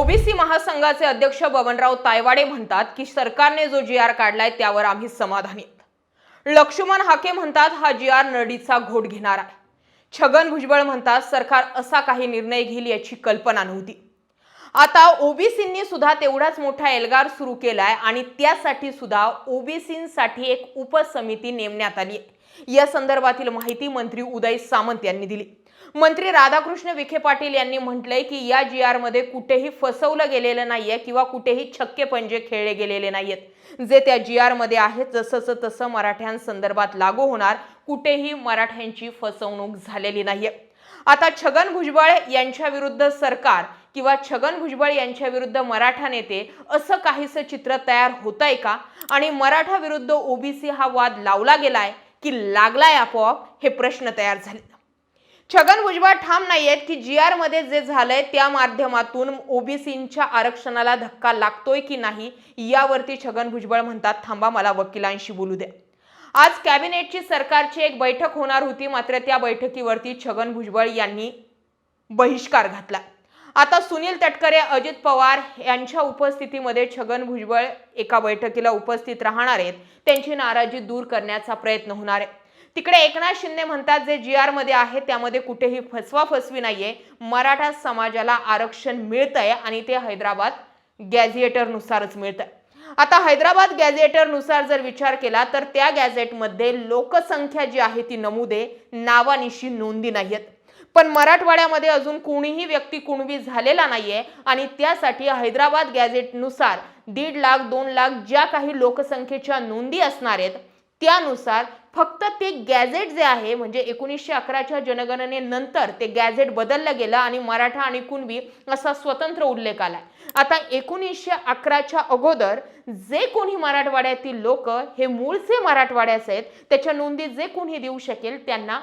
OBC महासंघाचे अध्यक्ष बबनराव तायवाडे म्हणतात की सरकारने जो जी आर काढलाय त्यावर आम्ही समाधानी आहेत. लक्ष्मण हाके म्हणतात हा जी आर नडीचा घोट घेणार आहे. छगन भुजबळ म्हणतात सरकार असा काही निर्णय घेईल याची कल्पना नव्हती. आता ओबीसींनी सुद्धा तेवढाच मोठा एल्गार सुरू केलाय आणि त्यासाठी सुद्धा ओबीसींसाठी एक उपसमिती नेमण्यात आली आहे. या संदर्भातील माहिती मंत्री उदय सामंत यांनी दिली. मंत्री राधाकृष्ण विखे पाटील यांनी म्हटलंय की या जी आरमध्ये कुठेही फसवलं गेलेलं नाहीये किंवा कुठेही छक्के पंजे खेळले गेलेले नाहीयेत. जे त्या जी आरमध्ये आहेत जसंच तसं मराठ्यांसंदर्भात लागू होणार कुठेही मराठ्यांची फसवणूक झालेली नाहीये. आता छगन भुजबळ यांच्या विरुद्ध सरकार किंवा छगन भुजबळ यांच्या विरुद्ध मराठा नेते असं काहीसं चित्र तयार होत आहे का? आणि मराठा विरुद्ध ओबीसी हा वाद लावला गेलाय की लागलाय आपोआप? हे प्रश्न तयार झाले. छगन भुजबळ ठाम नाही आहेत की जी आरमध्ये जे झालंय त्या माध्यमातून ओबीसींच्या आरक्षणाला धक्का लागतोय की नाही यावरती छगन भुजबळ म्हणतात थांबा मला वकिलांशी बोलू द्या. आज कॅबिनेटची सरकारची एक बैठक होणार होती मात्र त्या बैठकीवरती छगन भुजबळ यांनी बहिष्कार घातला. आता सुनील तटकरे अजित पवार यांच्या उपस्थितीमध्ये छगन भुजबळ एका बैठकीला उपस्थित राहणार आहेत. त्यांची नाराजी दूर करण्याचा प्रयत्न होणार आहे. तिकडे एकनाथ शिंदे म्हणतात जे जी आरमध्ये आहे त्यामध्ये कुठेही फसवा फसवी नाहीये. मराठा समाजाला आरक्षण मिळतंय आणि ते हैदराबाद गॅझिएटरनुसारच मिळतंय. आता हैदराबाद गॅझेटरनुसार जर विचार केला तर त्या गॅझेटमध्ये लोकसंख्या जी आहे ती नमुदे नावानिशी नोंदी नाहीयेत. पण मराठवाड्यामध्ये अजून कोणीही व्यक्ती कुणवी झालेला नाहीये आणि त्यासाठी हैदराबाद गॅझेटनुसार दीड लाख दोन लाख ज्या काही लोकसंख्येच्या नोंदी असणार आहेत त्यानुसार फक्त ते गॅझेट जे आहे म्हणजे एकोणीसशे अकराच्या जनगणनेनंतर ते गॅझेट बदललं गेलं आणि मराठा आणि कुणबी असा स्वतंत्र उल्लेख आलाय. आता एकोणीसशे अकराच्या अगोदर जे कोणी मराठवाड्यातील लोक हे मूळचे मराठवाड्याचे आहेत त्याच्या नोंदी जे कोणी देऊ शकेल त्यांना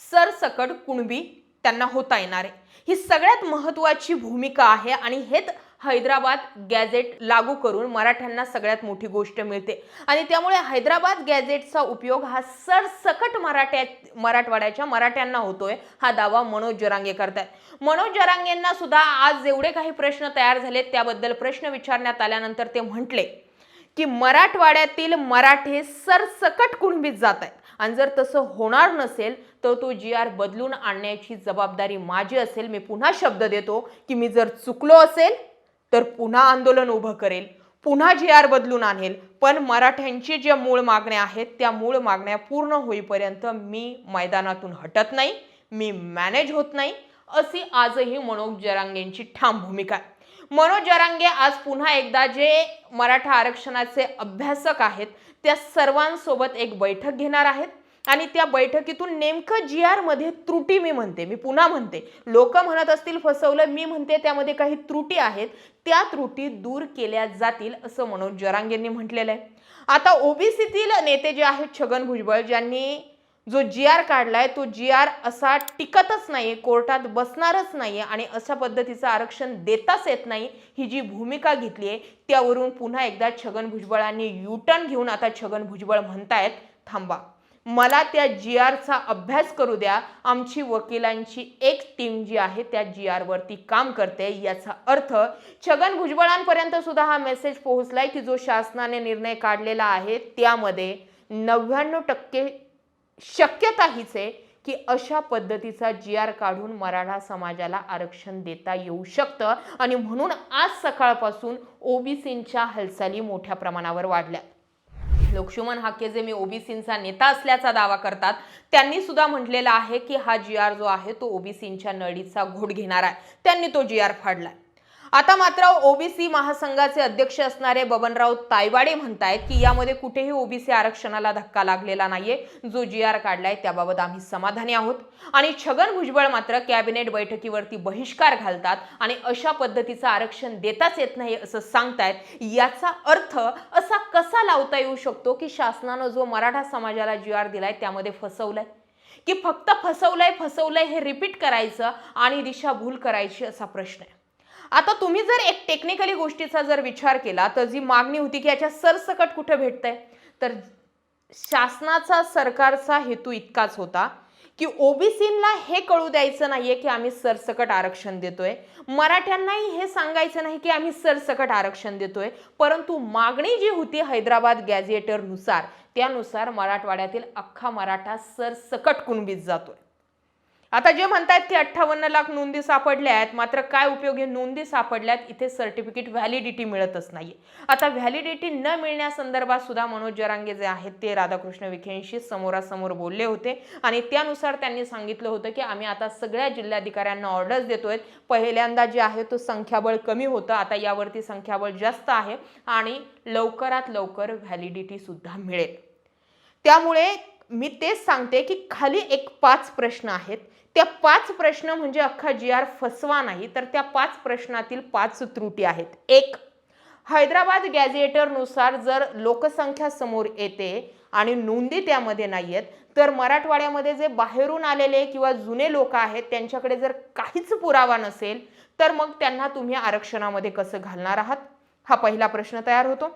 सरसकट कुणबी त्यांना होता येणार आहे. ही सगळ्यात महत्वाची भूमिका आहे आणि हेच हैदराबाद गॅझेट लागू करून मराठ्यांना सगळ्यात मोठी गोष्ट मिळते. आणि त्यामुळे हैदराबाद गॅझेटचा उपयोग हा सरसकट मराठ्या मराठवाड्याच्या मराठ्यांना होतोय हा दावा मनोज जरांगे करतात मनोज जरांगेंना सुद्धा आज जेवढे काही प्रश्न तयार झालेत त्याबद्दल प्रश्न विचारण्यात आल्यानंतर ते म्हटले की मराठवाड्यातील मराठे सरसकट कुणबीत जात आहेत आणि जर तसं होणार नसेल तर तो जी आर बदलून आणण्याची जबाबदारी माझी असेल. मी पुन्हा शब्द देतो की मी जर चुकलो असेल तर पुन्हा आंदोलन उभं करेल पुन्हा जी आर बदलून आणेल. पण मराठ्यांची ज्या मूळ मागण्या आहेत त्या मूळ मागण्या पूर्ण होईपर्यंत मी मैदानातून हटत नाही मी मॅनेज होत नाही. अशी आजही मनोज जरांगेंची ठाम भूमिका आहे. मनोज जरांगे आज पुन्हा एकदा जे मराठा आरक्षणाचे अभ्यासक आहेत त्या सर्वांसोबत एक बैठक घेणार आहेत. आणि त्या बैठकीतून नेमकं जी आरमध्ये त्रुटी मी म्हणते मी पुन्हा म्हणते. लोक म्हणत असतील फसवलं मी म्हणते त्यामध्ये काही त्रुटी आहेत. त्या त्रुटी दूर केल्या जातील असं मनोज जरांगेंनी म्हटलेलं आहे. आता ओबीसीतील नेते जे आहेत छगन भुजबळ ज्यांनी जो जी आर काढलाय तो जी आर असा टिकतच नाही कोर्टात बसणारच नाही आणि अशा पद्धतीचं आरक्षण देताच येत नाही ही जी भूमिका घेतली आहे त्यावरून पुन्हा एकदा छगन भुजबळांनी युटर्न घेऊन आता छगन भुजबळ म्हणतायत थांबा. मला त्या जी आरचा अभ्यास करू द्या. आमची वकिलांची एक टीम जी आहे त्या जी आरवरती काम करते. याचा अर्थ छगन भुजबळांपर्यंत सुद्धा हा मेसेज पोहोचलाय की जो शासनाने निर्णय काढलेला आहे त्यामध्ये नव्याण्णव टक्के शक्यता हीच आहे की अशा पद्धतीचा जी आर काढून मराठा समाजाला आरक्षण देता येऊ शकतं. आणि म्हणून आज सकाळपासून ओबीसींच्या हालचाली मोठ्या प्रमाणावर वाढल्या. लक्ष्मण हाके जे मी ओबीसींचा नेता असल्याचा दावा करतात त्यांनी सुद्धा म्हटलेलं आहे की हा जी आर जो आहे तो ओबीसींच्या नळीचा घोट घेणार आहे. त्यांनी तो जी आर फाडलाय. आता मात्र ओबीसी महासंघाचे अध्यक्ष असणारे बबनराव तायवाडे म्हणतायत की यामध्ये कुठेही ओबीसी आरक्षणाला धक्का लागलेला नाहीये. जो जी आर काढलाय त्याबाबत आम्ही समाधानी आहोत. आणि छगन भुजबळ मात्र कॅबिनेट बैठकीवरती बहिष्कार घालतात आणि अशा पद्धतीचं आरक्षण देताच येत नाही असं सांगतायत. याचा अर्थ असा कसा लावता येऊ शकतो की शासनानं जो मराठा समाजाला जी आर दिलाय त्यामध्ये फसवलंय? की फक्त फसवलंय फसवलंय हे रिपीट करायचं आणि दिशाभूल करायची असा प्रश्न आहे? आता तुम्ही जर एक टेक्निकली गोष्टीचा जर विचार केला तर जी मागणी होती की याच्या सरसकट कुठं भेटतंय? तर शासनाचा सरकारचा हेतू इतकाच होता की ओबीसीला हे कळू द्यायचं नाहीये की आम्ही सरसकट आरक्षण देतोय. मराठ्यांनाही हे सांगायचं नाही की आम्ही सरसकट आरक्षण देतोय. परंतु मागणी जी होती हैदराबाद गॅझेटरनुसार त्यानुसार मराठवाड्यातील अख्खा मराठा सरसकट कुणबीत जातोय. आता जे म्हणतायत की अठ्ठावन्न लाख नोंदी सापडल्या आहेत मात्र काय उपयोग हे नोंदी सापडल्यात इथे सर्टिफिकेट व्हॅलिडिटी मिळतच नाही आता व्हॅलिडिटी न मिळण्यासंदर्भात सुद्धा मनोज जरांगे जे आहेत ते राधाकृष्ण विखेंशी समोरासमोर बोलले होते. आणि त्यानुसार त्यांनी सांगितलं होतं की आम्ही आता सगळ्या जिल्हाधिकाऱ्यांना ऑर्डर्स देतोय. पहिल्यांदा जे आहे तो संख्याबळ कमी होतं. आता यावरती संख्याबळ जास्त आहे आणि लवकरात लवकर व्हॅलिडिटी सुद्धा मिळेल. त्यामुळे मी तेच सांगते की खाली एक पाच प्रश्न आहेत. त्या पाच प्रश्न म्हणजे अख्खा जी आर फसवा नाही तर त्या पाच प्रश्नातील पाच त्रुटी आहेत. एक हैदराबाद गॅझेटरनुसार जर लोकसंख्या समोर येते आणि नोंदी त्यामध्ये नाही आहेत तर मराठवाड्यामध्ये जे बाहेरून आलेले किंवा जुने लोक आहेत त्यांच्याकडे जर काहीच पुरावा नसेल तर मग त्यांना तुम्ही आरक्षणामध्ये कसं घालणार आहात? हा पहिला प्रश्न तयार होतो.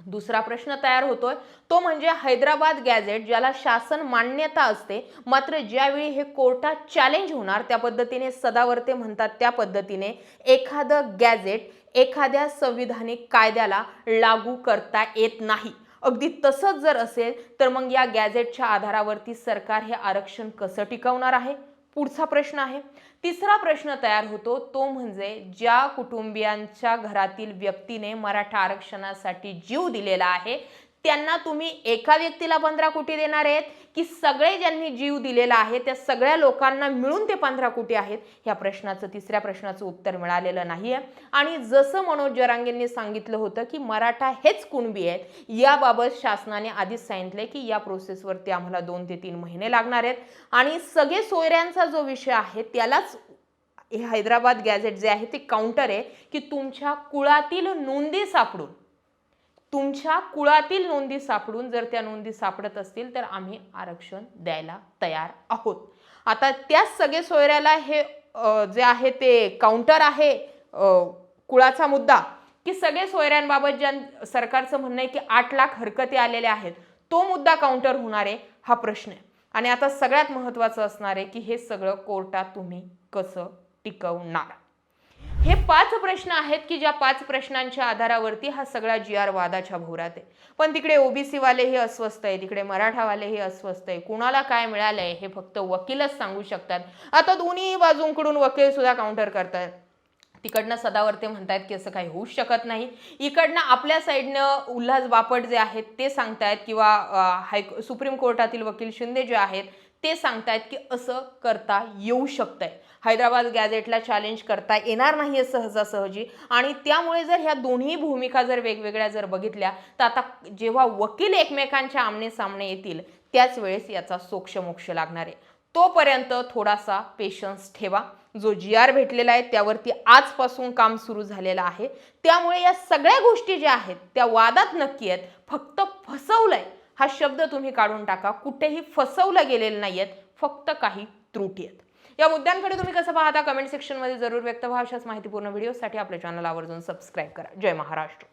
दुसरा प्रश्न तयार होतोय. तो म्हणजे हैदराबाद गॅझेट ज्याला शासन मान्यता असते मात्र ज्यावेळी हे कोर्टात चॅलेंज होणार त्या पद्धतीने सदावर्ते म्हणतात त्या पद्धतीने एखादं गॅझेट एखाद्या संविधानिक कायद्याला लागू करता येत नाही. अगदी तसंच जर असेल तर मग या गॅझेटच्या आधारावरती सरकार हे आरक्षण कसं टिकवणार आहे? पुढचा प्रश्न आहे. तिसरा प्रश्न तयार होतो. तो म्हणजे ज्या कुटुंबियांच्या घरातील व्यक्तीने मराठा आरक्षणासाठी जीव दिलेला आहे त्यांना तुम्ही एका व्यक्तीला पंधरा कोटी देणार आहेत की सगळे ज्यांनी जीव दिलेला आहे त्या सगळ्या लोकांना मिळून ते पंधरा कोटी आहेत ह्या प्रश्नाचं तिसऱ्या प्रश्नाचं उत्तर मिळालेलं नाही आहे आणि जसं मनोज जरांगेंनी सांगितलं होतं की मराठा हेच कुणबी आहेत याबाबत शासनाने आधीच सांगितलंय की या प्रोसेसवरती आम्हाला दोन ते तीन महिने लागणार आहेत. आणि सगळे सोयऱ्यांचा जो विषय आहे त्यालाच हे हैदराबाद गॅझेट जे आहे ते काउंटर आहे की तुमच्या कुळातील नोंदी सापडून तुमच्या कुळातील नोंदी सापडून जर त्या नोंदी सापडत असतील तर आम्ही आरक्षण द्यायला तयार आहोत. आता त्याच सगळे सोयऱ्याला हे जे आहे ते काउंटर आहे कुळाचा मुद्दा की सगळे सोयऱ्यांबाबत ज्या सरकारचं म्हणणं आहे की आठ लाख हरकती आलेल्या आहेत तो मुद्दा काउंटर होणार आहे हा प्रश्न आहे. आणि आता सगळ्यात महत्त्वाचं असणार आहे की हे सगळं कोर्टात तुम्ही कसं टिकवणार? हे पाच प्रश्न आहेत की ज्या पाच प्रश्नांच्या आधारावरती हा सगळा जी आर वादाच्या भोवरात आहे. पण तिकडे ओबीसीवाले हे अस्वस्थ आहे तिकडे मराठावाले हे अस्वस्थ आहे. कुणाला काय मिळालंय हे फक्त वकीलच सांगू शकतात. आता दोन्ही बाजूंकडून वकील सुद्धा काउंटर करतात. तिकडनं सदावर्ते म्हणतायत की असं काही होऊच शकत नाही. इकडनं आपल्या साईडनं उल्हास बापट जे आहेत ते सांगतायत किंवा हाय सुप्रीम कोर्टातील वकील शिंदे जे आहेत ते सांगतायत की असं करता येऊ शकतंय. हैदराबाद गॅझेटला चॅलेंज करता येणार नाही आहे सहजासहजी. आणि त्यामुळे जर ह्या दोन्ही भूमिका जर वेगवेगळ्या जर बघितल्या तर आता जेव्हा वकील एकमेकांच्या आमने सामने येतील त्याच वेळेस याचा सोक्षमोक्ष लागणार आहे. तोपर्यंत थोडासा पेशन्स ठेवा. जो जी आर भेटलेला आहे त्यावरती आजपासून काम सुरू झालेलं आहे. त्यामुळे या सगळ्या गोष्टी ज्या आहेत त्या वादात नक्की आहेत. फक्त फसवलंय. हा शब्द तुम्ही काढून टाका. कुठेही फसवलं गेलेलं नाही आहेत फक्त काही त्रुटी आहेत. या मुद्द्यांकडे तुम्ही कसं पाहता? कमेंट सेक्शनमध्ये जरूर व्यक्त व्हा. अशाच माहितीपूर्ण व्हिडिओसाठी आपल्या चॅनल आवर्जून सबस्क्राईब करा. जय महाराष्ट्र.